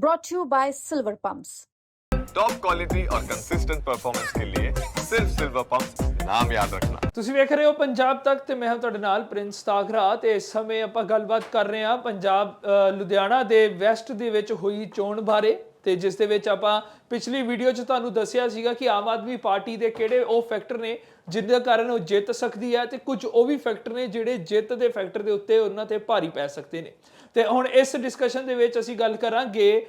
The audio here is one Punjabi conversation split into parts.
brought to you by Silver Pumps. Top quality और कंसिस्टेंट परफॉर्मेंस के लिए सिर्फ सिल्वर पंप नाम याद रखना ਤੁਸੀਂ ਵੇਖ ਰਹੇ ਹੋ ਪੰਜਾਬ ਤੱਕ ਤੇ ਮੈਂ ਹਾਂ ਤੁਹਾਡੇ ਨਾਲ ਪ੍ਰਿੰਸ ਤਾਗਰਾ ਤੇ ਇਸ ਸਮੇਂ ਆਪਾਂ ਗੱਲਬਾਤ ਕਰ ਰਹੇ ਹਾਂ ਪੰਜਾਬ ਅ, ਲੁਧਿਆਣਾ ਦੇ ਵੈਸਟ ਦੇ ਵਿੱਚ ਹੋਈ ਚੋਣ ਬਾਰੇ ਤੇ ਜਿਸ ਦੇ ਵਿੱਚ ਆਪਾਂ ਪਿਛਲੀ ਵੀਡੀਓ 'ਚ ਤੁਹਾਨੂੰ ਦੱਸਿਆ ਸੀਗਾ ਕਿ ਆਮ ਆਦਮੀ ਪਾਰਟੀ ਦੇ ਕਿਹੜੇ ਉਹ ਫੈਕਟਰ ਨੇ ਜਿਨ੍ਹਾਂ ਕਾਰਨ ਉਹ ਜਿੱਤ ਸਕਦੀ ਹੈ ਤੇ ਕੁਝ ਉਹ ਵੀ ਫੈਕਟਰ ਨੇ ਜਿਹੜੇ ਜਿੱਤ ਦੇ ਫੈਕਟਰ ਦੇ ਉੱਤੇ ਉਹਨਾਂ ਤੇ ਭਾਰੀ ਪੈ ਸਕਦੇ ਨੇ। ਤੇ ਹੁਣ ਇਸ ਡਿਸਕਸ਼ਨ ਦੇ ਵਿੱਚ ਅਸੀਂ ਗੱਲ ਕਰਾਂਗੇ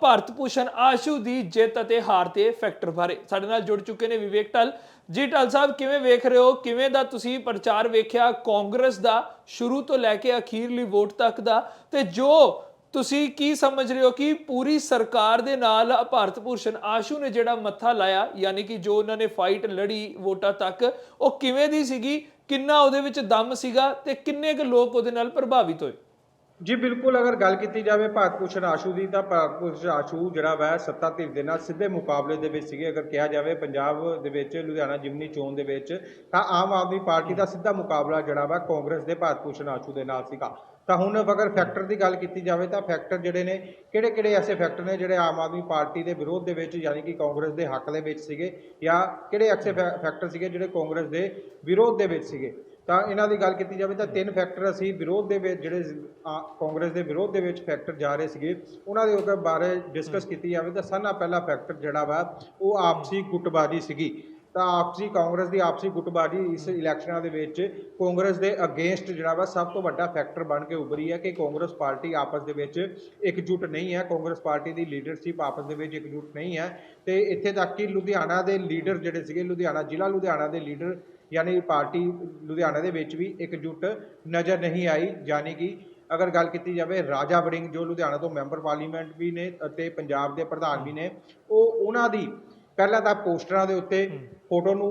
ਭਾਰਤ ਭੂਸ਼ਣ ਆਸ਼ੂ ਦੀ ਜਿੱਤ ਅਤੇ ਹਾਰ ਤੇ ਫੈਕਟਰ ਬਾਰੇ। ਸਾਡੇ ਨਾਲ ਜੁੜ ਚੁੱਕੇ ਨੇ ਵਿਵੇਕ ਟਲ ਜੀ ਟਲ ਸਾਹਿਬ, ਕਿਵੇਂ ਵੇਖ ਰਹੇ ਹੋ? ਕਿਵੇਂ ਦਾ ਤੁਸੀਂ ਪ੍ਰਚਾਰ ਵੇਖਿਆ ਕਾਂਗਰਸ ਦਾ ਸ਼ੁਰੂ ਤੋਂ ਲੈ ਕੇ ਅਖੀਰਲੀ ਵੋਟ ਤੱਕ ਦਾ? ਤੇ ਜੋ ਤੁਸੀਂ ਕੀ ਸਮਝ ਰਹੇ ਹੋ ਕਿ ਪੂਰੀ ਸਰਕਾਰ ਦੇ ਨਾਲ ਭਾਰਤ ਭੂਸ਼ਣ ਆਸ਼ੂ ਨੇ ਜਿਹੜਾ ਮੱਥਾ ਲਾਇਆ, ਯਾਨੀ ਕਿ ਜੋ ਉਹਨਾਂ ਨੇ ਫਾਈਟ ਲੜੀ ਵੋਟਾਂ ਤੱਕ, ਉਹ ਕਿਵੇਂ ਦੀ ਸੀਗੀ, ਕਿੰਨਾ ਉਹਦੇ ਵਿੱਚ ਦਮ ਸੀਗਾ ਤੇ ਕਿੰਨੇ ਕੁ ਲੋਕ ਉਹਦੇ ਨਾਲ ਪ੍ਰਭਾਵਿਤ ਹੋਏ? ਜੀ, ਬਿਲਕੁਲ, ਅਗਰ ਗੱਲ ਕੀਤੀ ਜਾਵੇ ਭਾਰਤ ਭੂਸ਼ਣ ਆਸ਼ੂ ਦੀ, ਤਾਂ ਭਾਰਤ ਭੂਸ਼ਣ ਆਸ਼ੂ ਜਿਹੜਾ ਵਾ ਸੱਤਾ ਧਿਰ ਦੇ ਨਾਲ ਸਿੱਧੇ ਮੁਕਾਬਲੇ ਦੇ ਵਿੱਚ ਸੀਗੇ। ਅਗਰ ਕਿਹਾ ਜਾਵੇ ਪੰਜਾਬ ਦੇ ਵਿੱਚ, ਲੁਧਿਆਣਾ ਜਿਮਨੀ ਚੋਣ ਦੇ ਵਿੱਚ, ਤਾਂ ਆਮ ਆਦਮੀ ਪਾਰਟੀ ਦਾ ਸਿੱਧਾ ਮੁਕਾਬਲਾ ਜਿਹੜਾ ਵਾ ਕਾਂਗਰਸ ਦੇ ਭਾਰਤ ਭੂਸ਼ਣ ਆਸ਼ੂ ਦੇ ਨਾਲ ਸੀਗਾ। ਤਾਂ ਹੁਣ ਅਗਰ ਫੈਕਟਰ ਦੀ ਗੱਲ ਕੀਤੀ ਜਾਵੇ, ਤਾਂ ਫੈਕਟਰ ਜਿਹੜੇ ਨੇ ਕਿਹੜੇ ਕਿਹੜੇ ਐਸੇ ਫੈਕਟਰ ਨੇ ਜਿਹੜੇ ਆਮ ਆਦਮੀ ਪਾਰਟੀ ਦੇ ਵਿਰੋਧ ਦੇ ਵਿੱਚ, ਯਾਨੀ ਕਿ ਕਾਂਗਰਸ ਦੇ ਹੱਕ ਦੇ ਵਿੱਚ ਸੀਗੇ ਜਾਂ ਕਿਹੜੇ ਐਸੇ ਫੈ- ਫੈਕਟਰ ਸੀਗੇ ਜਿਹੜੇ ਕਾਂਗਰਸ ਦੇ ਵਿਰੋਧ ਦੇ ਵਿੱਚ ਸੀਗੇ? ਤਾਂ ਇਹਨਾਂ ਦੀ ਗੱਲ ਕੀਤੀ ਜਾਵੇ ਤਾਂ ਤਿੰਨ ਫੈਕਟਰ ਅਸੀਂ ਵਿਰੋਧ ਦੇ ਵਿੱਚ ਜਿਹੜੇ ਕਾਂਗਰਸ ਦੇ ਵਿਰੋਧ ਦੇ ਵਿੱਚ ਫੈਕਟਰ ਜਾ ਰਹੇ ਸੀਗੇ ਉਹਨਾਂ ਦੇ ਉੱਤੇ ਬਾਰੇ ਡਿਸਕਸ ਕੀਤੀ ਜਾਵੇ ਤਾਂ ਸਾਨਾ ਪਹਿਲਾ ਫੈਕਟਰ ਜਿਹੜਾ ਵਾ ਉਹ ਆਪਸੀ ਗੁੱਟਬਾਜ਼ੀ ਸੀਗੀ। ਤਾਂ ਆਪਸੀ ਕਾਂਗਰਸ ਦੀ ਆਪਸੀ ਗੁੱਟਬਾਜ਼ੀ ਇਸ ਇਲੈਕਸ਼ਨਾਂ ਦੇ ਵਿੱਚ ਕਾਂਗਰਸ ਦੇ ਅਗੇਂਸਟ ਜਿਹੜਾ ਵਾ ਸਭ ਤੋਂ ਵੱਡਾ ਫੈਕਟਰ ਬਣ ਕੇ ਉੱਭਰੀ ਹੈ ਕਿ ਕਾਂਗਰਸ ਪਾਰਟੀ ਆਪਸ ਦੇ ਵਿੱਚ ਇਕਜੁੱਟ ਨਹੀਂ ਹੈ ਕਾਂਗਰਸ ਪਾਰਟੀ ਦੀ ਲੀਡਰਸ਼ਿਪ ਆਪਸ ਦੇ ਵਿੱਚ ਇਕਜੁੱਟ ਨਹੀਂ ਹੈ। ਤੇ ਇੱਥੇ ਤੱਕ ਕਿ ਲੁਧਿਆਣਾ ਦੇ ਲੀਡਰ ਜਿਹੜੇ ਸੀਗੇ ਲੁਧਿਆਣਾ ਜ਼ਿਲ੍ਹਾ ਲੁਧਿਆਣਾ ਦੇ ਲੀਡਰ ਯਾਨੀ ਪਾਰਟੀ ਲੁਧਿਆਣਾ ਦੇ ਵਿੱਚ ਵੀ ਇਕਜੁੱਟ ਨਜ਼ਰ ਨਹੀਂ ਆਈ ਯਾਨੀ ਕਿ ਅਗਰ ਗੱਲ ਕੀਤੀ ਜਾਵੇ ਰਾਜਾ ਵੜਿੰਗ ਜੋ ਲੁਧਿਆਣਾ ਤੋਂ ਮੈਂਬਰ ਪਾਰਲੀਮੈਂਟ ਵੀ ਨੇ ਅਤੇ ਪੰਜਾਬ ਦੇ ਪ੍ਰਧਾਨ ਵੀ ਨੇ ਉਹ ਉਹਨਾਂ ਦੀ ਪਹਿਲਾਂ ਤਾਂ ਪੋਸਟਰਾਂ ਦੇ ਉੱਤੇ ਫੋਟੋ ਨੂੰ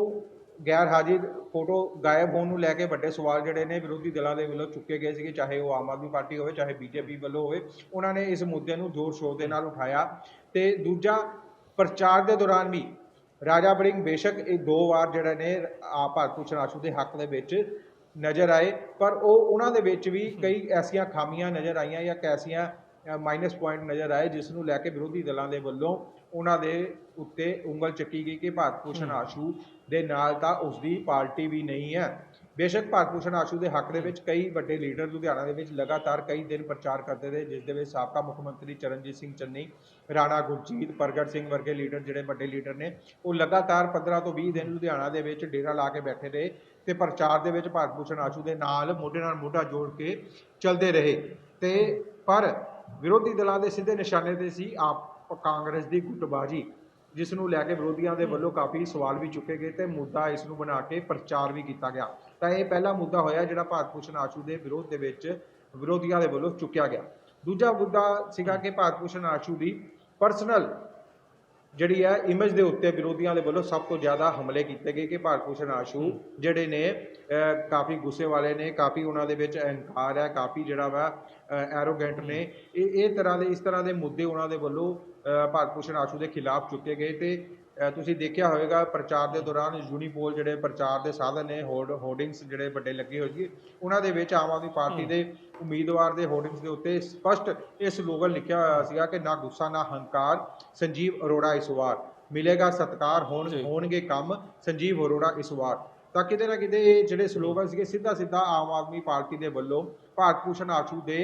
ਗੈਰ ਹਾਜ਼ਰ ਫੋਟੋ ਗਾਇਬ ਹੋਣ ਨੂੰ ਲੈ ਕੇ ਵੱਡੇ ਸਵਾਲ ਜਿਹੜੇ ਨੇ ਵਿਰੋਧੀ ਦਲਾਂ ਦੇ ਵੱਲੋਂ ਚੁੱਕੇ ਗਏ ਸੀਗੇ ਚਾਹੇ ਉਹ ਆਮ ਆਦਮੀ ਪਾਰਟੀ ਹੋਵੇ ਚਾਹੇ ਬੀਜੇਪੀ ਵੱਲੋਂ ਹੋਵੇ ਉਹਨਾਂ ਨੇ ਇਸ ਮੁੱਦੇ ਨੂੰ ਜ਼ੋਰ ਸ਼ੋਰ ਦੇ ਨਾਲ ਉਠਾਇਆ ਤੇ ਦੂਜਾ ਪ੍ਰਚਾਰ ਦੇ ਦੌਰਾਨ ਵੀ ਰਾਜਾ ਬੜਿੰਗ ਬੇਸ਼ੱਕ ਇਹ ਦੋ ਵਾਰ ਜਿਹੜੇ ਨੇ ਆ ਭਾਰਤ ਭੂਸ਼ਣ ਆਸ਼ੂ ਦੇ ਹੱਕ ਦੇ ਵਿੱਚ ਨਜ਼ਰ ਆਏ, ਪਰ ਉਹ ਉਹਨਾਂ ਦੇ ਵਿੱਚ ਵੀ ਕਈ ਐਸੀਆਂ ਖਾਮੀਆਂ ਨਜ਼ਰ ਆਈਆਂ ਜਾਂ ਕੈਸੀਆਂ ਮਾਈਨਸ ਪੁਆਇੰਟ ਨਜ਼ਰ ਆਏ, ਜਿਸ ਨੂੰ ਲੈ ਕੇ ਵਿਰੋਧੀ ਦਲਾਂ ਦੇ ਵੱਲੋਂ ਉਹਨਾਂ ਦੇ ਉੱਤੇ ਉਂਗਲ ਚੱਕੀ ਗਈ ਕਿ ਭਾਰਤ ਭੂਸ਼ਣ ਆਸ਼ੂ ਦੇ ਨਾਲ ਤਾਂ ਉਸ ਦੀ ਪਾਰਟੀ ਵੀ ਨਹੀਂ ਹੈ। ਬੇਸ਼ੱਕ ਭਾਰਤ ਭੂਸ਼ਣ ਆਸ਼ੂ ਦੇ ਹੱਕ ਦੇ ਵਿੱਚ ਕਈ ਵੱਡੇ ਲੀਡਰ ਲੁਧਿਆਣਾ ਦੇ ਵਿੱਚ ਲਗਾਤਾਰ ਕਈ ਦਿਨ ਪ੍ਰਚਾਰ ਕਰਦੇ ਰਹੇ, ਜਿਸ ਦੇ ਵਿੱਚ ਸਾਬਕਾ ਮੁੱਖ ਮੰਤਰੀ ਚਰਨਜੀਤ ਸਿੰਘ ਚੰਨੀ, ਰਾਣਾ ਗੁਰਜੀਤ ਪ੍ਰਗਟ ਸਿੰਘ ਵਰਗੇ ਲੀਡਰ ਜਿਹੜੇ ਵੱਡੇ ਲੀਡਰ ਨੇ, ਉਹ ਲਗਾਤਾਰ 15 ਤੋਂ 20 ਦਿਨ ਲੁਧਿਆਣਾ ਦੇ ਵਿੱਚ ਡੇਰਾ ਲਾ ਕੇ ਬੈਠੇ ਰਹੇ ਤੇ ਪ੍ਰਚਾਰ ਦੇ ਵਿੱਚ ਭਾਰਤ ਭੂਸ਼ਣ ਆਸ਼ੂ ਦੇ ਨਾਲ ਮੋਢੇ ਨਾਲ ਮੋਢਾ ਜੋੜ ਕੇ ਚੱਲਦੇ ਰਹੇ। ਤੇ ਪਰ ਵਿਰੋਧੀ ਦਲਾਂ ਦੇ ਸਿੱਧੇ ਨਿਸ਼ਾਨੇ ਤੇ ਸੀ ਆਪ ਕਾਂਗਰਸ ਦੀ ਗੁੱਟਬਾਜ਼ੀ। ਜਿਸ ਨੂੰ ਲੈ ਕੇ ਵਿਰੋਧੀਆਂ ਦੇ ਵੱਲੋਂ ਕਾਫੀ ਸਵਾਲ ਵੀ ਚੁੱਕੇ ਗਏ ਤੇ ਮੁੱਦਾ ਇਸ ਨੂੰ ਬਣਾ ਕੇ ਪ੍ਰਚਾਰ ਵੀ ਕੀਤਾ ਗਿਆ। ਤਾਂ ਇਹ ਪਹਿਲਾ ਮੁੱਦਾ ਹੋਇਆ ਜਿਹੜਾ ਭਾਰਤ ਭੂਸ਼ਣ ਆਸ਼ੂ ਦੇ ਵਿਰੋਧ ਦੇ ਵਿੱਚ ਵਿਰੋਧੀਆਂ ਦੇ ਵੱਲੋਂ ਚੁੱਕਿਆ ਗਿਆ। ਦੂਜਾ ਮੁੱਦਾ ਸੀਗਾ ਕਿ ਭਾਰਤ ਭੂਸ਼ਣ ਆਸ਼ੂ ਦੀ ਪਰਸਨਲ ਜਿਹੜੀ ਹੈ ਇਮੇਜ ਦੇ ਉੱਤੇ ਵਿਰੋਧੀਆਂ ਦੇ ਵੱਲੋਂ ਸਭ ਤੋਂ ਜ਼ਿਆਦਾ ਹਮਲੇ ਕੀਤੇ ਗਏ ਕਿ ਭਾਰਤ ਭੂਸ਼ਣ ਆਸ਼ੂ ਜਿਹੜੇ ਨੇ ਕਾਫੀ ਗੁੱਸੇ ਵਾਲੇ ਨੇ ਕਾਫੀ ਉਹਨਾਂ ਦੇ ਵਿੱਚ ਅਹੰਕਾਰ ਹੈ ਕਾਫੀ ਜਿਹੜਾ ਵਾ ਐਰੋਗੈਂਟ ਨੇ। ਇਹ ਇਹ ਤਰ੍ਹਾਂ ਦੇ ਇਸ ਤਰ੍ਹਾਂ ਦੇ ਮੁੱਦੇ ਉਹਨਾਂ ਦੇ ਵੱਲੋਂ ਭਾਰਤ ਭੂਸ਼ਣ ਆਸ਼ੂ ਦੇ ਖਿਲਾਫ ਚੁੱਕੇ ਗਏ ਤੇ ਤੁਸੀਂ ਦੇਖਿਆ ਹੋਵੇਗਾ ਪ੍ਰਚਾਰ ਦੇ ਦੌਰਾਨ ਯੂਨੀਪੋਲ ਜਿਹੜੇ ਪ੍ਰਚਾਰ ਦੇ ਸਾਧਨ ਨੇ ਹੋਰਡ ਹੋਰਡਿੰਗਸ ਜਿਹੜੇ ਵੱਡੇ ਲੱਗੇ ਹੋਏ ਸੀ ਉਹਨਾਂ ਦੇ ਵਿੱਚ ਆਮ ਆਦਮੀ ਪਾਰਟੀ ਦੇ ਉਮੀਦਵਾਰ ਦੇ ਹੋਰਡਿੰਗਸ ਦੇ ਉੱਤੇ ਸਪਸ਼ਟ ਇਹ ਸਲੋਗਨ ਲਿਖਿਆ ਹੋਇਆ ਸੀਗਾ ਕਿ ਨਾ ਗੁੱਸਾ ਨਾ ਹੰਕਾਰ ਸੰਜੀਵ ਅਰੋੜਾ ਇਸ ਵਾਰ। ਮਿਲੇਗਾ ਸਤਕਾਰ ਹੋਣ ਜੀ। ਹੋਣਗੇ ਕੰਮ ਸੰਜੀਵ ਅਰੋੜਾ ਇਸ ਵਾਰ। ਤਾਂ ਕਿਤੇ ਨਾ ਕਿਤੇ ਇਹ ਜਿਹੜੇ ਸਲੋਗਨ ਸੀਗੇ ਸਿੱਧਾ ਸਿੱਧਾ ਆਮ ਆਦਮੀ ਪਾਰਟੀ ਦੇ ਵੱਲੋਂ ਭਾਰਤ ਭੂਸ਼ਣ ਆਸ਼ੂ ਦੇ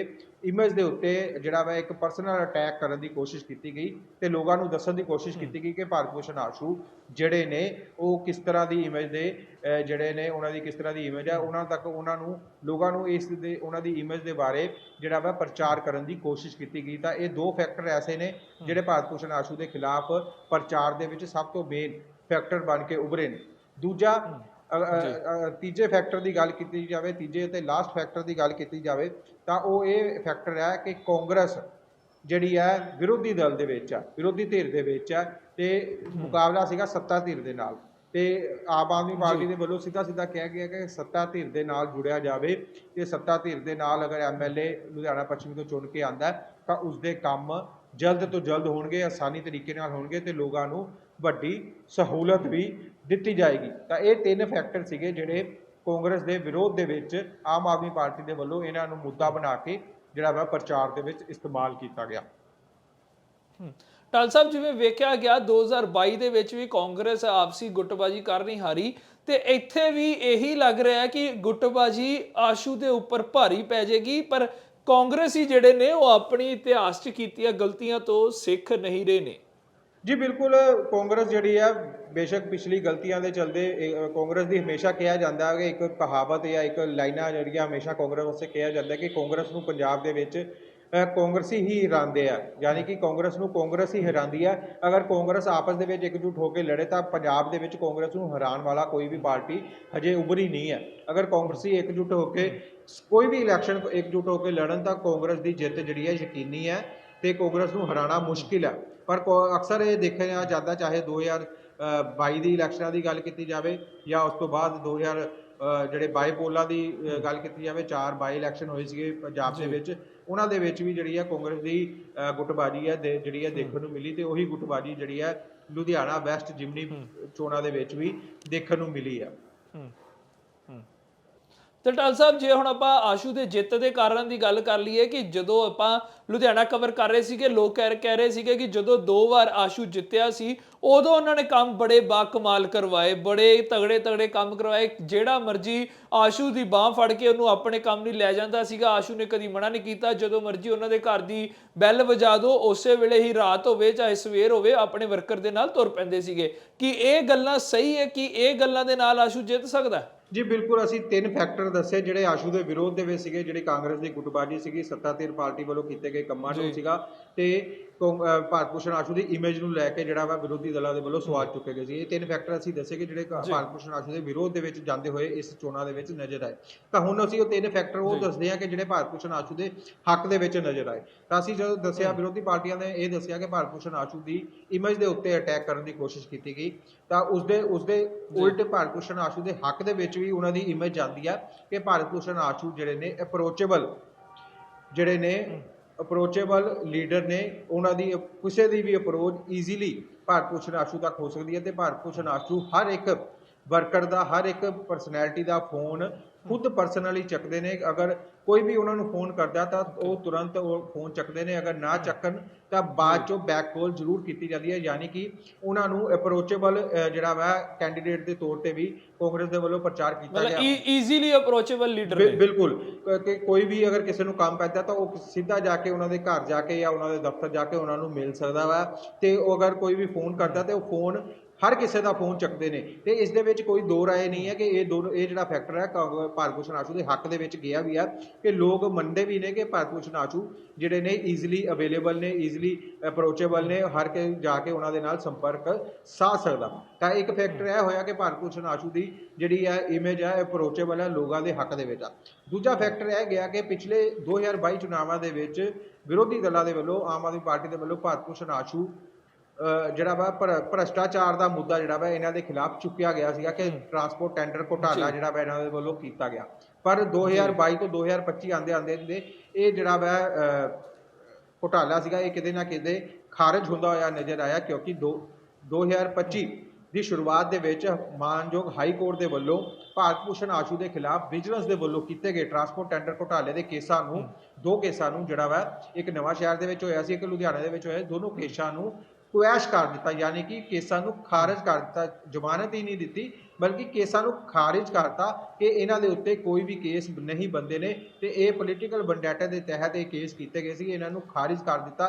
ਇਮੇਜ ਦੇ ਉੱਤੇ ਜਿਹੜਾ ਵਾ ਇੱਕ ਪਰਸਨਲ ਅਟੈਕ ਕਰਨ ਦੀ ਕੋਸ਼ਿਸ਼ ਕੀਤੀ ਗਈ ਤੇ ਲੋਕਾਂ ਨੂੰ ਦੱਸਣ ਦੀ ਕੋਸ਼ਿਸ਼ ਕੀਤੀ ਗਈ ਕਿ ਭਾਰਤ ਭੂਸ਼ਣ ਆਸ਼ੂ ਜਿਹੜੇ ਨੇ ਉਹ ਕਿਸ ਤਰ੍ਹਾਂ ਦੀ ਇਮੇਜ ਦੇ ਜਿਹੜੇ ਨੇ ਉਹਨਾਂ ਦੀ ਕਿਸ ਤਰ੍ਹਾਂ ਦੀ ਇਮੇਜ ਹੈ ਉਹਨਾਂ ਤੱਕ ਉਹਨਾਂ ਨੂੰ, ਲੋਕਾਂ ਨੂੰ ਇਸ ਦੇ, ਉਹਨਾਂ ਦੀ ਇਮੇਜ ਦੇ ਬਾਰੇ ਜਿਹੜਾ ਵਾ ਪ੍ਰਚਾਰ ਕਰਨ ਦੀ ਕੋਸ਼ਿਸ਼ ਕੀਤੀ ਗਈ। ਤਾਂ ਇਹ ਦੋ ਫੈਕਟਰ ਐਸੇ ਨੇ ਜਿਹੜੇ ਭਾਰਤ ਭੂਸ਼ਣ ਆਸ਼ੂ ਦੇ ਖਿਲਾਫ ਪ੍ਰਚਾਰ ਦੇ ਵਿੱਚ ਸਭ ਤੋਂ ਮੇਨ ਫੈਕਟਰ ਬਣ ਕੇ ਉਭਰੇ ਨੇ। ਦੂਜਾ ਤੀਜੇ ਫੈਕਟਰ ਦੀ ਗੱਲ ਕੀਤੀ ਜਾਵੇ ਤੀਜੇ ਤੇ ਲਾਸਟ ਫੈਕਟਰ ਦੀ ਗੱਲ ਕੀਤੀ ਜਾਵੇ ਤਾਂ ਉਹ ਇਹ ਫੈਕਟਰ ਹੈ ਕਿ ਕਾਂਗਰਸ ਜਿਹੜੀ ਹੈ ਵਿਰੋਧੀ ਦਲ ਦੇ ਵਿੱਚ ਆ ਵਿਰੋਧੀ ਧਿਰ ਦੇ ਵਿੱਚ ਆ ਤੇ ਮੁਕਾਬਲਾ ਸੀਗਾ ਸੱਤਾ ਧਿਰ ਦੇ ਨਾਲ। ਤੇ ਆਮ ਆਦਮੀ ਪਾਰਟੀ ਦੇ ਵੱਲੋਂ ਸਿੱਧਾ ਸਿੱਧਾ ਕਿਹਾ ਗਿਆ ਕਿ ਸੱਤਾ ਧਿਰ ਦੇ ਨਾਲ ਜੁੜਿਆ ਜਾਵੇ ਤੇ ਸੱਤਾ ਧਿਰ ਦੇ ਨਾਲ ਅਗਰ ਐਮਐਲਏ ਲੁਧਿਆਣਾ ਪੱਛਮੀ ਤੋਂ ਚੁਣ ਕੇ ਆਂਦਾ ਤਾਂ ਉਸ ਦੇ ਕੰਮ ਜਲਦ ਤੋਂ ਜਲਦ ਹੋਣਗੇ ਆਸਾਨੀ ਤਰੀਕੇ ਨਾਲ ਹੋਣਗੇ ਤੇ ਲੋਕਾਂ ਨੂੰ ਵੱਡੀ ਸਹੂਲਤ ਵੀ ਦਿੱਤੀ ਜਾਏਗੀ। ਤਾਂ ਇਹ ਤਿੰਨ ਫੈਕਟਰ ਸੀਗੇ ਜਿਹੜੇ ਕਾਂਗਰਸ ਦੇ ਵਿਰੋਧ ਦੇ ਵਿੱਚ ਆਮ ਆਦਮੀ ਪਾਰਟੀ ਦੇ ਵੱਲੋਂ ਇਹਨਾਂ ਨੂੰ ਮੁੱਦਾ ਬਣਾ ਕੇ ਜਿਹੜਾ ਵਾ ਪ੍ਰਚਾਰ ਦੇ ਵਿੱਚ ਇਸਤੇਮਾਲ ਕੀਤਾ ਗਿਆ। ਟਾਲ ਸਾਹਿਬ, ਜਿਵੇਂ ਵੇਖਿਆ ਗਿਆ 2022 ਦੇ ਵਿੱਚ ਵੀ ਕਾਂਗਰਸ ਆਪਸੀ ਗੁੱਟਬਾਜੀ ਕਰ ਨਹੀਂ ਹਾਰੀ ਤੇ ਇੱਥੇ ਵੀ ਇਹੀ ਲੱਗ ਰਿਹਾ ਹੈ ਕਿ ਗੁੱਟਬਾਜੀ ਆਸ਼ੂ ਦੇ ਉੱਪਰ ਭਾਰੀ ਪੈ ਜਾਏਗੀ, ਪਰ ਕਾਂਗਰਸੀ ਜਿਹੜੇ ਨੇ ਉਹ ਆਪਣੀ ਇਤਿਹਾਸ 'ਚ ਕੀਤੀਆਂ ਗਲਤੀਆਂ ਤੋਂ ਸਿੱਖ ਨਹੀਂ ਰਹੇ ਨੇ। ਜੀ, ਬਿਲਕੁਲ, ਕਾਂਗਰਸ ਜਿਹੜੀ ਆ, ਬੇਸ਼ੱਕ ਪਿਛਲੀ ਗਲਤੀਆਂ ਦੇ ਚਲਦੇ ਕਾਂਗਰਸ ਦੀ ਹਮੇਸ਼ਾ ਕਿਹਾ ਜਾਂਦਾ ਹੈ ਕਿ ਇੱਕ ਕਹਾਵਤ ਜਾਂ ਇੱਕ ਲਾਈਨਾਂ ਜਿਹੜੀਆਂ ਹਮੇਸ਼ਾ ਕਾਂਗਰਸ ਵਾਸਤੇ ਕਿਹਾ ਜਾਂਦਾ ਕਿ ਕਾਂਗਰਸ ਨੂੰ ਪੰਜਾਬ ਦੇ ਵਿੱਚ ਕਾਂਗਰਸੀ ਹੀ ਹਰਾਉਂਦੇ ਆ। ਯਾਨੀ ਕਿ ਕਾਂਗਰਸ ਨੂੰ ਕਾਂਗਰਸ ਹੀ ਹਰਾਉਂਦੀ ਆ। ਅਗਰ ਕਾਂਗਰਸ ਆਪਸ ਦੇ ਵਿੱਚ ਇਕਜੁੱਟ ਹੋ ਕੇ ਲੜੇ ਤਾਂ ਪੰਜਾਬ ਦੇ ਵਿੱਚ ਕਾਂਗਰਸ ਨੂੰ ਹਰਾਉਣ ਵਾਲਾ ਕੋਈ ਵੀ ਪਾਰਟੀ ਹਜੇ ਉਭਰੀ ਨਹੀਂ ਹੈ ਅਗਰ ਕਾਂਗਰਸੀ ਇਕਜੁੱਟ ਹੋ ਕੇ, ਕੋਈ ਵੀ ਇਲੈਕਸ਼ਨ ਇਕਜੁੱਟ ਹੋ ਕੇ ਲੜਨ ਤਾਂ ਕਾਂਗਰਸ ਦੀ ਜਿੱਤ ਜਿਹੜੀ ਹੈ ਯਕੀਨੀ ਹੈ ਤੇ ਕਾਂਗਰਸ ਨੂੰ ਹਰਾਉਣਾ ਮੁਸ਼ਕਿਲ ਹੈ ਪਰ ਅਕਸਰ ਇਹ ਦੇਖਿਆ ਜਾਂਦਾ ਚਾਹੇ 2022 ਦੀ ਇਲੈਕਸ਼ਨਾਂ ਦੀ ਗੱਲ ਕੀਤੀ ਜਾਵੇ ਜਾਂ ਉਸ ਤੋਂ ਬਾਅਦ 2000 ਅ, ਜਿਹੜੇ ਬਾਈ ਪੋਲਾਂ ਦੀ ਗੱਲ ਕੀਤੀ ਜਾਵੇ ਚਾਰ ਬਾਈ ਇਲੈਕਸ਼ਨ ਹੋਏ ਸੀਗੇ ਪੰਜਾਬ ਦੇ ਵਿੱਚ ਉਹਨਾਂ ਦੇ ਵਿੱਚ ਵੀ ਜਿਹੜੀ ਹੈ ਕਾਂਗਰਸ ਦੀ ਗੁੱਟਬਾਜੀ ਹੈ ਜਿਹੜੀ ਹੈ। ਦੇਖਣ ਨੂੰ ਮਿਲੀ ਤੇ ਉਹੀ ਗੁੱਟਬਾਜੀ ਜਿਹੜੀ ਹੈ ਲੁਧਿਆਣਾ ਵੈਸਟ ਜਿਮਨੀ ਚੋਣਾਂ ਦੇ ਵਿੱਚ ਵੀ ਦੇਖਣ ਨੂੰ ਮਿਲੀ ਹੈ। ਤੇ ਟਾਲ ਸਾਹਿਬ, ਜੇ ਹੁਣ ਆਪਾਂ ਆਸ਼ੂ ਦੇ ਜਿੱਤ ਦੇ ਕਾਰਨ ਦੀ ਗੱਲ ਕਰ ਲਈਏ ਕਿ ਜਦੋਂ ਆਪਾਂ ਲੁਧਿਆਣਾ ਕਵਰ ਕਰ ਰਹੇ ਸੀਗੇ, ਲੋਕ ਕਹਿ ਕਹਿ ਰਹੇ ਸੀਗੇ ਕਿ ਜਦੋਂ ਦੋ ਵਾਰ ਆਸ਼ੂ ਜਿੱਤਿਆ ਸੀ, ਉਦੋਂ ਉਹਨਾਂ ਨੇ ਕੰਮ ਬੜੇ ਬਾਕਮਾਲ ਕਰਵਾਏ, ਬੜੇ ਤਗੜੇ ਤਗੜੇ ਕੰਮ ਕਰਵਾਏ। ਜਿਹੜਾ ਮਰਜ਼ੀ ਆਸ਼ੂ ਦੀ ਬਾਹ ਫੜ ਕੇ ਉਹਨੂੰ ਆਪਣੇ ਕੰਮ ਨਹੀਂ ਲੈ ਜਾਂਦਾ ਸੀਗਾ, ਆਸ਼ੂ ਨੇ ਕਦੀ ਮਨਾ ਨਹੀਂ ਕੀਤਾ। ਜਦੋਂ ਮਰਜ਼ੀ ਉਹਨਾਂ ਦੇ ਘਰ ਦੀ ਬੈਲ ਵਜਾ ਦਿਓ ਉਸੇ ਵੇਲੇ ਹੀ ਰਾਤ ਹੋਵੇ ਚਾਹੇ ਸਵੇਰ ਹੋਵੇ, ਆਪਣੇ ਵਰਕਰ ਦੇ ਨਾਲ ਤੁਰ ਪੈਂਦੇ ਸੀਗੇ। ਕਿ ਇਹ ਗੱਲਾਂ ਸਹੀ ਹੈ? ਕਿ ਇਹ ਗੱਲਾਂ ਦੇ ਨਾਲ ਆਸ਼ੂ ਜਿੱਤ ਸਕਦਾ? ਹੈ ਜੀ ਬਿਲਕੁਲ ਅਸੀਂ ਤਿੰਨ ਫੈਕਟਰ ਦੱਸੇ ਜਿਹੜੇ ਆਸ਼ੂ ਦੇ ਵਿਰੋਧ ਦੇ ਵਿੱਚ ਸੀਗੇ ਜਿਹੜੀ ਕਾਂਗਰਸ ਦੀ ਗੁੱਟਬਾਜੀ ਸੀਗੀ ਸੱਤਾਧਿਰ ਪਾਰਟੀ ਵੱਲੋਂ ਕੀਤੇ ਗਏ ਕੰਮਾਂ ਨੂੰ ਸੀਗਾ ਤੇ ਭਾਰਤ ਭੂਸ਼ਣ ਆਸ਼ੂ ਦੀ ਇਮੇਜ ਨੂੰ ਲੈ ਕੇ ਜਿਹੜਾ ਵਾ ਵਿਰੋਧੀ ਦਲਾਂ ਦੇ ਵੱਲੋਂ ਸਵਾਲ ਚੁੱਕੇ ਗਏ ਸੀ। ਇਹ ਤਿੰਨ ਫੈਕਟਰ ਅਸੀਂ ਦੱਸੇ ਕਿ ਜਿਹੜੇ ਕਾ- ਭਾਰਤ ਭੂਸ਼ਣ ਆਸ਼ੂ ਦੇ ਵਿਰੋਧ ਦੇ ਵਿੱਚ ਜਾਂਦੇ ਹੋਏ ਇਸ ਚੋਣਾਂ ਦੇ ਵਿੱਚ ਨਜ਼ਰ ਆਏ। ਤਾਂ ਹੁਣ ਅਸੀਂ ਉਹ ਤਿੰਨ ਫੈਕਟਰ ਉਹ ਦੱਸਦੇ ਹਾਂ ਕਿ ਜਿਹੜੇ ਭਾਰਤ ਭੂਸ਼ਣ ਆਸ਼ੂ ਦੇ ਹੱਕ ਦੇ ਵਿੱਚ ਨਜ਼ਰ ਆਏ। ਤਾਂ ਅਸੀਂ ਜਦੋਂ ਦੱਸਿਆ ਵਿਰੋਧੀ ਪਾਰਟੀਆਂ ਨੇ ਇਹ ਦੱਸਿਆ ਕਿ ਭਾਰਤ ਭੂਸ਼ਣ ਆਸ਼ੂ ਦੀ ਇਮੇਜ ਦੇ ਉੱਤੇ ਅਟੈਕ ਕਰਨ ਦੀ ਕੋਸ਼ਿਸ਼ ਕੀਤੀ ਗਈ। ਤਾਂ ਉਸਦੇ ਉਸਦੇ ਉਲਟ ਭਾਰਤ ਭੂਸ਼ਣ ਆਸ਼ੂ ਦੇ ਹੱਕ ਦੇ ਵਿੱਚ ਵੀ ਉਹਨਾਂ ਦੀ ਇਮੇਜ ਜਾਂਦੀ ਆ ਕਿ ਭਾਰਤ ਭੂਸ਼ਣ ਆਸ਼ੂ ਜਿਹੜੇ ਨੇ ਅਪਰੋਚੇਬਲ ਜਿਹੜੇ ਨੇ ਅਪਰੋਚੇਬਲ ਲੀਡਰ ਨੇ ਉਹਨਾਂ ਦੀ ਕਿਸੇ ਦੀ ਵੀ ਅਪਰੋਚ ਈਜ਼ੀਲੀ ਭਾਰਤ ਭੂਸ਼ਣ ਆਸ਼ੂ ਤੱਕ ਹੋ ਸਕਦੀ ਹੈ ਤੇ ਭਾਰਤ ਭੂਸ਼ਣ ਆਸ਼ੂ ਹਰ ਇੱਕ ਵਰਕਰ ਦਾ, ਹਰ ਇੱਕ ਪਰਸਨੈਲਿਟੀ ਦਾ ਫੋਨ ਖੁਦ ਪਰਸਨਲੀ ਚੱਕਦੇ ਨੇ ਅਗਰ ਕੋਈ ਵੀ ਉਹਨਾਂ ਨੂੰ ਫੋਨ ਕਰਦਾ ਤਾਂ ਉਹ ਤੁਰੰਤ ਉਹ ਫੋਨ ਚੱਕਦੇ ਨੇ ਅਗਰ ਨਾ ਚੱਕਣ ਤਾਂ ਬਾਅਦ ਚੋਂ ਬੈਕ ਕਾਲ ਜ਼ਰੂਰ ਕੀਤੀ ਜਾਂਦੀ ਹੈ ਯਾਨੀ ਕਿ ਉਹਨਾਂ ਨੂੰ ਅਪਰੋਚੇਬਲ ਜਿਹੜਾ ਵਾ ਕੈਂਡੀਡੇਟ ਦੇ ਤੌਰ ਤੇ ਵੀ ਕਾਂਗਰਸ ਦੇ ਵੱਲੋਂ ਪ੍ਰਚਾਰ ਕੀਤਾ ਮਤਲਬ ਗਿਆ। ਈਜ਼ੀਲੀ ਅਪਰੋਚੇਬਲ ਲੀਡਰ ਨੇ। ਬਿਲਕੁਲ। ਕਿ ਕੋਈ ਵੀ ਅਗਰ ਕਿਸੇ ਨੂੰ ਕੰਮ ਪੈਂਦਾ ਤਾਂ ਉਹ ਸਿੱਧਾ ਜਾ ਕੇ ਉਹਨਾਂ ਦੇ ਘਰ ਜਾ ਕੇ ਜਾਂ ਉਹਨਾਂ ਦੇ ਦਫ਼ਤਰ ਜਾ ਕੇ ਉਹਨਾਂ ਨੂੰ ਮਿਲ ਸਕਦਾ ਵਾ। ਤੇ ਉਹ ਅਗਰ ਕੋਈ ਵੀ ਫੋਨ ਕਰਦਾ ਤੇ ਉਹ ਫੋਨ ਹਰ ਕਿਸੇ ਦਾ ਫੋਨ ਚੱਕਦੇ ਨੇ ਤੇ ਇਸ ਦੇ ਵਿੱਚ ਕੋਈ ਦੋ ਰਾਏ ਨਹੀਂ ਹੈ ਕਿ ਇਹ ਦੋ ਇਹ ਜਿਹੜਾ ਫੈਕਟਰ ਹੈ ਕਾਂਗ- ਭਾਰਤ ਭੂਸ਼ਣ ਆਸ਼ੂ ਦੇ ਹੱਕ ਦੇ ਵਿੱਚ ਗਿਆ ਵੀ ਆ ਕਿ ਲੋਕ ਮੰਨਦੇ ਵੀ ਨੇ ਕਿ ਭਾਰਤ ਭੂਸ਼ਣ ਆਸ਼ੂ ਜਿਹੜੇ ਨੇ ਈਜ਼ੀਲੀ ਅਵੇਲੇਬਲ ਨੇ ਈਜ਼ੀਲੀ ਅਪਰੋਚੇਬਲ ਨੇ, ਹਰ ਕੇ ਜਾ ਕੇ ਉਹਨਾਂ ਦੇ ਨਾਲ ਸੰਪਰਕ ਸਾਧ ਸਕਦਾ। ਤਾਂ ਇੱਕ ਫੈਕਟਰ ਇਹ ਹੋਇਆ ਕਿ ਭਾਰਤ ਭੂਸ਼ਣ ਆਸ਼ੂ ਦੀ ਜਿਹੜੀ ਹੈ ਇਮੇਜ ਹੈ ਅਪਰੋਚੇਬਲ ਹੈ ਲੋਕਾਂ ਦੇ ਹੱਕ ਦੇ ਵਿੱਚ ਆ। ਦੂਜਾ ਫੈਕਟਰ ਇਹ ਗਿਆ ਕਿ ਪਿਛਲੇ 2022 ਚੁਣਾਵਾਂ ਦੇ ਵਿੱਚ ਵਿਰੋਧੀ ਦਲਾਂ ਦੇ ਵੱਲੋਂ, ਆਮ ਆਦਮੀ ਪਾਰਟੀ ਦੇ ਵੱਲੋਂ ਭਾਰਤ ਭੂਸ਼ਣ ਆਸ਼ੂ ਜਿਹੜਾ ਵਾ ਭ੍ਰ- ਭ੍ਰਸ਼ਟਾਚਾਰ ਦਾ ਮੁੱਦਾ ਜਿਹੜਾ ਵਾ ਇਹਨਾਂ ਦੇ ਖਿਲਾਫ ਚੁੱਕਿਆ ਗਿਆ ਸੀਗਾ ਕਿ ਟਰਾਂਸਪੋਰਟ ਟੈਂਡਰ ਘੁਟਾਲਾ ਜਿਹੜਾ ਵਾ ਇਹਨਾਂ ਦੇ ਵੱਲੋਂ ਕੀਤਾ ਗਿਆ। ਪਰ 2022 ਤੋਂ 2025 ਆਂਦੇ ਆਂਦੇ ਦੇ ਇਹ ਜਿਹੜਾ ਵਾ ਘੁਟਾਲਾ ਸੀਗਾ ਇਹ ਕਿਤੇ ਨਾ ਕਿਤੇ ਖਾਰਜ ਹੁੰਦਾ ਹੋਇਆ ਨਜ਼ਰ ਆਇਆ ਕਿਉਂਕਿ ਦੋ 2025 ਦੀ ਸ਼ੁਰੂਆਤ ਦੇ ਵਿੱਚ ਮਾਨਯੋਗ ਹਾਈ ਕੋਰਟ ਦੇ ਵੱਲੋਂ ਭਾਰਤ ਭੂਸ਼ਣ ਆਸ਼ੂ ਦੇ ਖਿਲਾਫ ਵਿਜੀਲੈਂਸ ਦੇ ਵੱਲੋਂ ਕੀਤੇ ਗਏ ਟਰਾਂਸਪੋਰਟ ਟੈਂਡਰ ਘੁਟਾਲੇ ਦੇ ਕੇਸਾਂ ਨੂੰ ਦੋ ਕੇਸਾਂ ਨੂੰ ਜਿਹੜਾ ਵਾ ਇੱਕ ਨਵਾਂ ਸ਼ਹਿਰ ਦੇ ਵਿੱਚ ਹੋਇਆ ਸੀ ਇੱਕ ਲੁਧਿਆਣਾ ਦੇ ਵਿੱਚ ਹੋਇਆ। ਦੋਨੋਂ ਕੇਸਾਂ ਨੂੰ ਕੁਐਸ਼ ਕਰ ਦਿੱਤਾ ਯਾਨੀ ਕਿ ਕੇਸਾਂ ਨੂੰ ਖਾਰਜ ਕਰ ਦਿੱਤਾ ਜ਼ਮਾਨਤ ਹੀ ਨਹੀਂ ਦਿੱਤੀ ਬਲਕਿ ਕੇਸਾਂ ਨੂੰ ਖਾਰਿਜ ਕਰਤਾ ਕਿ ਇਹਨਾਂ ਦੇ ਉੱਤੇ ਕੋਈ ਵੀ ਕੇਸ ਨਹੀਂ ਬੰਦੇ ਨੇ ਤੇ ਇਹ ਪੋਲੀਟੀਕਲ ਬੰਡੈਟਾ ਦੇ ਤਹਿਤ ਇਹ ਕੇਸ ਕੀਤੇ ਗਏ ਸੀ ਇਹਨਾਂ ਨੂੰ ਖਾਰਿਜ ਕਰ ਦਿੱਤਾ।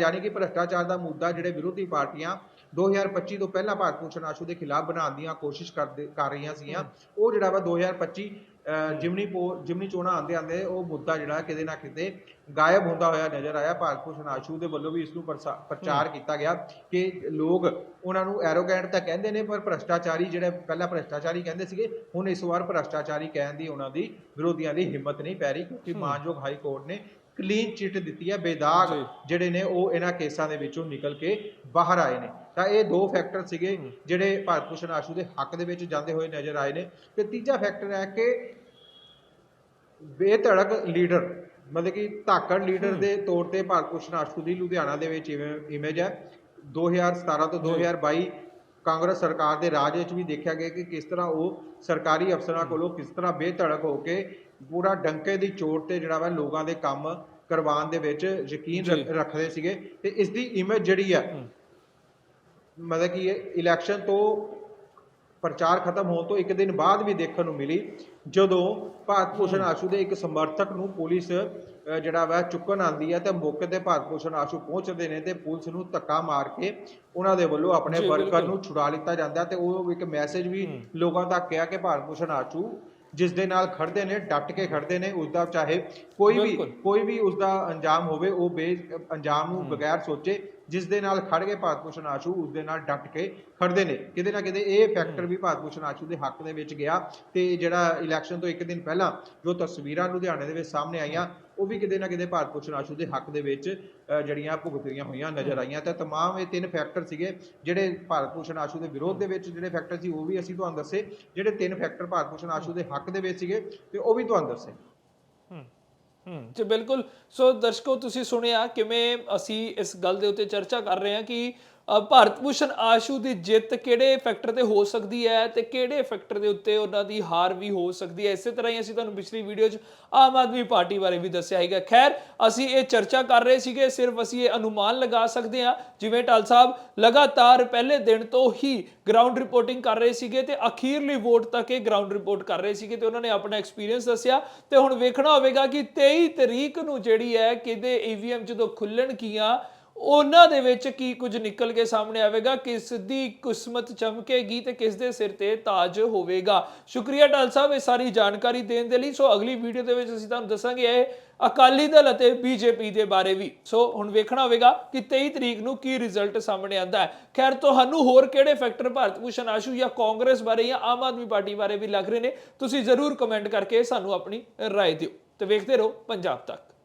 ਯਾਨੀ ਕਿ ਭ੍ਰਸ਼ਟਾਚਾਰ ਦਾ ਮੁੱਦਾ ਜਿਹੜੇ ਵਿਰੋਧੀ ਪਾਰਟੀਆਂ 2025 ਤੋਂ ਪਹਿਲਾਂ ਭਾਰਤ ਭੂਸ਼ਣ ਆਸ਼ੂ ਦੇ ਖਿਲਾਫ ਬਣਾਉਣ ਦੀਆਂ ਕੋਸ਼ਿਸ਼ ਕਰ ਰਹੀਆਂ ਸੀਗੀਆਂ ਉਹ ਜਿਹੜਾ ਵਾ 2025 ਅਹ, ਜਿਮਨੀ ਪੋ ਜਿਮਨੀ ਚੋਣਾਂ ਆਂਦੇ ਆਂਦੇ ਉਹ ਮੁੱਦਾ ਜਿਹੜਾ ਕਿਤੇ ਨਾ ਕਿਤੇ ਗਾਇਬ ਹੁੰਦਾ ਹੋਇਆ ਨਜ਼ਰ ਆਇਆ। ਭਾਰਤ ਭੂਸ਼ਣ ਆਸ਼ੂ ਦੇ ਵੱਲੋਂ ਵੀ ਇਸ ਨੂੰ ਪ੍ਰਚਾਰ ਕੀਤਾ ਗਿਆ ਕਿ ਲੋਕ ਉਹਨਾਂ ਨੂੰ ਐਰੋਗੈਂਟ ਤਾਂ ਕਹਿੰਦੇ ਨੇ ਪਰ ਭ੍ਰਸ਼ਟਾਚਾਰੀ ਜਿਹੜੇ ਪਹਿਲਾਂ ਭ੍ਰਸ਼ਟਾਚਾਰੀ ਕਹਿੰਦੇ ਸੀਗੇ ਹੁਣ ਇਸ ਵਾਰ ਭ੍ਰਸ਼ਟਾਚਾਰੀ ਕਹਿਣ ਦੀ ਉਹਨਾਂ ਦੀ ਵਿਰੋਧੀਆਂ ਦੀ ਹਿੰਮਤ ਨਹੀਂ ਪੈ ਰਹੀ ਕਿਉਂਕਿ ਮਾਨਯੋਗ ਹਾਈ ਕੋਰਟ ਨੇ ਕਲੀਨ ਚਿੱਟ ਦਿੱਤੀ ਹੈ। ਬੇਦਾਗ। ਜਿਹੜੇ ਨੇ ਉਹ ਇਹਨਾਂ ਕੇਸਾਂ ਦੇ ਵਿੱਚੋਂ ਨਿਕਲ ਕੇ ਬਾਹਰ ਆਏ ਨੇ। ਤਾਂ ਇਹ ਦੋ ਫੈਕਟਰ ਸੀਗੇ ਜਿਹੜੇ ਭਾਰਤ ਭੂਸ਼ਣ ਆਸ਼ੂ ਦੇ ਹੱਕ ਦੇ ਵਿੱਚ ਜਾਂਦੇ ਹੋਏ ਨਜ਼ਰ ਆਏ ਨੇ। ਤੇ ਤੀਜਾ ਫੈਕਟਰ ਹੈ ਕਿ ਬੇਧੜਕ ਲੀਡਰ ਮਤਲਬ ਕਿ ਧਾਕੜ ਲੀਡਰ ਦੇ ਤੌਰ ਤੇ ਭਾਰਤ ਭੂਸ਼ਣ ਆਸ਼ੂ ਦੀ ਲੁਧਿਆਣਾ ਦੇ ਵਿੱਚ ਇਮੇਜ ਹੈ। 2017 ਤੋਂ 2022 ਕਾਂਗਰਸ ਸਰਕਾਰ ਦੇ ਰਾਜ ਵਿੱਚ ਵੀ ਦੇਖਿਆ ਗਿਆ ਕਿ ਕਿਸ ਤਰ੍ਹਾਂ ਉਹ ਸਰਕਾਰੀ ਅਫਸਰਾਂ ਕੋਲੋਂ ਕਿਸ ਤਰ੍ਹਾਂ ਬੇਧੜਕ ਹੋ ਕੇ ਪੂਰਾ ਡੰਕੇ ਦੀ ਚੋਟ ਤੇ ਜਿਹੜਾ ਵਾ ਲੋਕਾਂ ਦੇ ਕੰਮ ਕਰਵਾਉਣ ਦੇ ਵਿੱਚ ਯਕੀਨ ਰੱਖ- ਰੱਖਦੇ ਸੀਗੇ। ਤੇ ਇਸ ਦੀ ਇਮੇਜ ਜਿਹੜੀ ਹੈ। ਮਤਲਬ ਕਿ ਇਲੈਕਸ਼ਨ ਤੋਂ ਪ੍ਰਚਾਰ ਖਤਮ ਹੋਣ ਤੋਂ ਇੱਕ ਦਿਨ ਬਾਅਦ ਵੀ ਦੇਖਣ ਨੂੰ ਮਿਲੀ ਜਦੋਂ ਭਾਰਤ ਭੂਸ਼ਣ ਆਸ਼ੂ ਦੇ ਇੱਕ ਸਮਰਥਕ ਨੂੰ ਪੁਲਿਸ ਜਿਹੜਾ ਵਾ ਚੁੱਕਣ ਆਂਦੀ ਹੈ ਤੇ ਮੌਕੇ ਤੇ ਭਾਰਤ ਭੂਸ਼ਣ ਆਸ਼ੂ ਪਹੁੰਚਦੇ ਨੇ ਤੇ ਪੁਲਿਸ ਨੂੰ ਧੱਕਾ ਮਾਰ ਕੇ ਉਹਨਾਂ ਦੇ ਵੱਲੋਂ ਆਪਣੇ ਵਰਕਰ। ਨੂੰ ਛੁਡਾ ਲਿੱਤਾ ਜਾਂਦਾ ਤੇ ਉਹ ਇੱਕ ਮੈਸੇਜ ਵੀ ਲੋਕਾਂ ਤੱਕ ਗਿਆ ਕਿ ਭਾਰਤ ਭੂਸ਼ਣ ਆਸ਼ੂ ਜਿਸ ਦੇ ਨਾਲ ਖੜਦੇ ਨੇ ਡਟ ਕੇ ਖੜਦੇ ਨੇ ਉਸ ਦਾ ਚਾਹੇ ਕੋਈ ਵੀ। ਕੋਈ ਵੀ ਉਸ ਦਾ ਅੰਜਾਮ ਹੋਵੇ ਉਹ ਬੇ ਅੰਜਾਮ ਨੂੰ ਬਗੈਰ ਸੋਚੇ ਜਿਸ ਦੇ ਨਾਲ ਖੜ ਕੇ ਭਾਰਤ ਭੂਸ਼ਣ ਆਸ਼ੂ ਉਸ ਦੇ ਨਾਲ ਡਟ ਕੇ ਖੜਦੇ ਨੇ ਕਿਤੇ ਨਾ ਕਿਤੇ ਇਹ ਫੈਕਟਰ ਵੀ ਭਾਰਤ ਭੂਸ਼ਣ ਆਸ਼ੂ ਦੇ ਹੱਕ ਦੇ ਵਿੱਚ ਗਿਆ ਤੇ ਜਿਹੜਾ ਇਲੈਕਸ਼ਨ ਤੋਂ ਇੱਕ ਦਿਨ ਪਹਿਲਾਂ ਜੋ ਤਸਵੀਰਾਂ ਲੁਧਿਆਣੇ ਦੇ ਵਿੱਚ ਸਾਹਮਣੇ ਆਈਆਂ ਉਹ ਵੀ ਕਿਤੇ ਨਾ ਕਿਤੇ ਭਾਰਤ ਭੂਸ਼ਣ ਆਸ਼ੂ ਦੇ ਹੱਕ ਦੇ ਵਿੱਚ ਅ, ਜਿਹੜੀਆਂ ਭੁਗਤੀਆਂ ਹੋਈਆਂ ਨਜ਼ਰ ਆਈਆਂ ਤੇ तमाम ਇਹ ਤਿੰਨ ਫੈਕਟਰ ਸੀਗੇ ਜਿਹੜੇ ਭਾਰਤ ਭੂਸ਼ਣ ਆਸ਼ੂ ਦੇ ਵਿਰੋਧ ਦੇ ਵਿੱਚ ਜਿਹੜੇ ਫੈਕਟਰ ਸੀ ਉਹ ਵੀ ਅਸੀਂ ਤੁਹਾਨੂੰ ਦੱਸੇ ਜਿਹੜੇ ਤਿੰਨ ਫੈਕਟਰ ਭਾਰਤ ਭੂਸ਼ਣ ਆਸ਼ੂ ਦੇ ਹੱਕ ਦੇ ਵਿੱਚ ਸੀਗੇ ਤੇ ਉਹ ਵੀ ਤੁਹਾਨੂੰ ਦੱਸੇ ਹੂੰ ਜੀ, ਬਿਲਕੁਲ। ਸੋ ਦਰਸ਼ਕੋ, ਤੁਸੀਂ ਸੁਣਿਆ ਕਿਵੇਂ ਅਸੀਂ ਇਸ ਗੱਲ ਦੇ ਉੱਤੇ ਚਰਚਾ ਕਰ ਰਹੇ ਹਾਂ ਕਿ ਭਾਰਤ ਭੂਸ਼ਣ ਆਸ਼ੂ ਦੀ ਜਿੱਤ ਕਿਹੜੇ ਫੈਕਟਰ ਤੇ ਹੋ ਸਕਦੀ ਹੈ ਤੇ ਕਿਹੜੇ ਫੈਕਟਰ ਦੇ ਉੱਤੇ ਉਹਨਾਂ ਦੀ ਹਾਰ ਵੀ ਹੋ ਸਕਦੀ ਹੈ? ਇਸੇ ਤਰ੍ਹਾਂ ਹੀ ਅਸੀਂ ਤੁਹਾਨੂੰ ਪਿਛਲੀ ਵੀਡੀਓ 'ਚ ਆਮ ਆਦਮੀ ਪਾਰਟੀ ਬਾਰੇ ਵੀ ਦੱਸਿਆ ਹੈਗਾ ਖੈਰ, ਅਸੀਂ ਇਹ ਚਰਚਾ ਕਰ ਰਹੇ ਸੀਗੇ, ਸਿਰਫ ਅਸੀਂ ਇਹ ਅਨੁਮਾਨ ਲਗਾ ਸਕਦੇ ਹਾਂ। ਜਿਵੇਂ ਟਾਲ ਸਾਹਿਬ ਲਗਾਤਾਰ ਪਹਿਲੇ ਦਿਨ ਤੋਂ ਹੀ ਗਰਾਊਂਡ ਰਿਪੋਰਟਿੰਗ ਕਰ ਰਹੇ ਸੀਗੇ ਤੇ ਅਖੀਰਲੀ ਵੋਟ ਤੱਕ ਇਹ ਗਰਾਊਂਡ ਰਿਪੋਰਟ ਕਰ ਰਹੇ ਸੀਗੇ ਤੇ ਉਹਨਾਂ ਨੇ ਆਪਣਾ ਐਕਸਪੀਰੀਅੰਸ ਦੱਸਿਆ। ਤੇ ਹੁਣ ਵੇਖਣਾ ਹੋਵੇਗਾ ਕਿ 23 ਤਰੀਕ ਨੂੰ ਜਿਹੜੀ ਹੈ ਕਿਤੇ ਈਵੀਐਮ ਜਦੋਂ ਖੁੱਲਣਗੀਆਂ ਉਹਨਾਂ ਦੇ ਵਿੱਚ ਕੀ ਕੁਝ ਨਿਕਲ ਕੇ ਸਾਹਮਣੇ ਆਵੇਗਾ, ਕਿਸ ਦੀ ਕਿਸਮਤ ਚਮਕੇਗੀ ਤੇ ਕਿਸ ਦੇ ਸਿਰ ਤੇ ਤਾਜ ਹੋਵੇਗਾ। ਸ਼ੁਕਰੀਆ ਟਾਲ ਸਾਹਿਬ ਇਹ ਸਾਰੀ ਜਾਣਕਾਰੀ ਦੇਣ ਦੇ ਲਈ। ਸੋ ਅਗਲੀ ਵੀਡੀਓ ਦੇ ਵਿੱਚ ਅਸੀਂ ਤੁਹਾਨੂੰ ਦੱਸਾਂਗੇ ਇਹ ਅਕਾਲੀ ਦਲ ਅਤੇ ਬੀਜੇਪੀ ਦੇ ਬਾਰੇ ਵੀ। ਸੋ ਹੁਣ ਵੇਖਣਾ ਹੋਵੇਗਾ ਕਿ 23 ਤਰੀਕ ਨੂੰ ਕੀ ਰਿਜ਼ਲਟ ਸਾਹਮਣੇ ਆਂਦਾ ਹੈ। ਖੈਰ, ਤੁਹਾਨੂੰ ਹੋਰ ਕਿਹੜੇ ਫੈਕਟਰ ਭਾਰਤ ਭੂਸ਼ਣ, ਆਸ਼ੂ ਜਾਂ ਕਾਂਗਰਸ ਬਾਰੇ ਜਾਂ ਆਮ ਆਦਮੀ ਪਾਰਟੀ ਬਾਰੇ ਵੀ ਲੱਗ ਰਹੇ ਨੇ, ਤੁਸੀਂ ਜ਼ਰੂਰ ਕਮੈਂਟ ਕਰਕੇ ਸਾਨੂੰ ਆਪਣੀ ਰਾਏ ਦਿਓ। ਤੇ ਵੇਖਦੇ ਰਹੋ ਪੰਜਾਬ ਤੱਕ।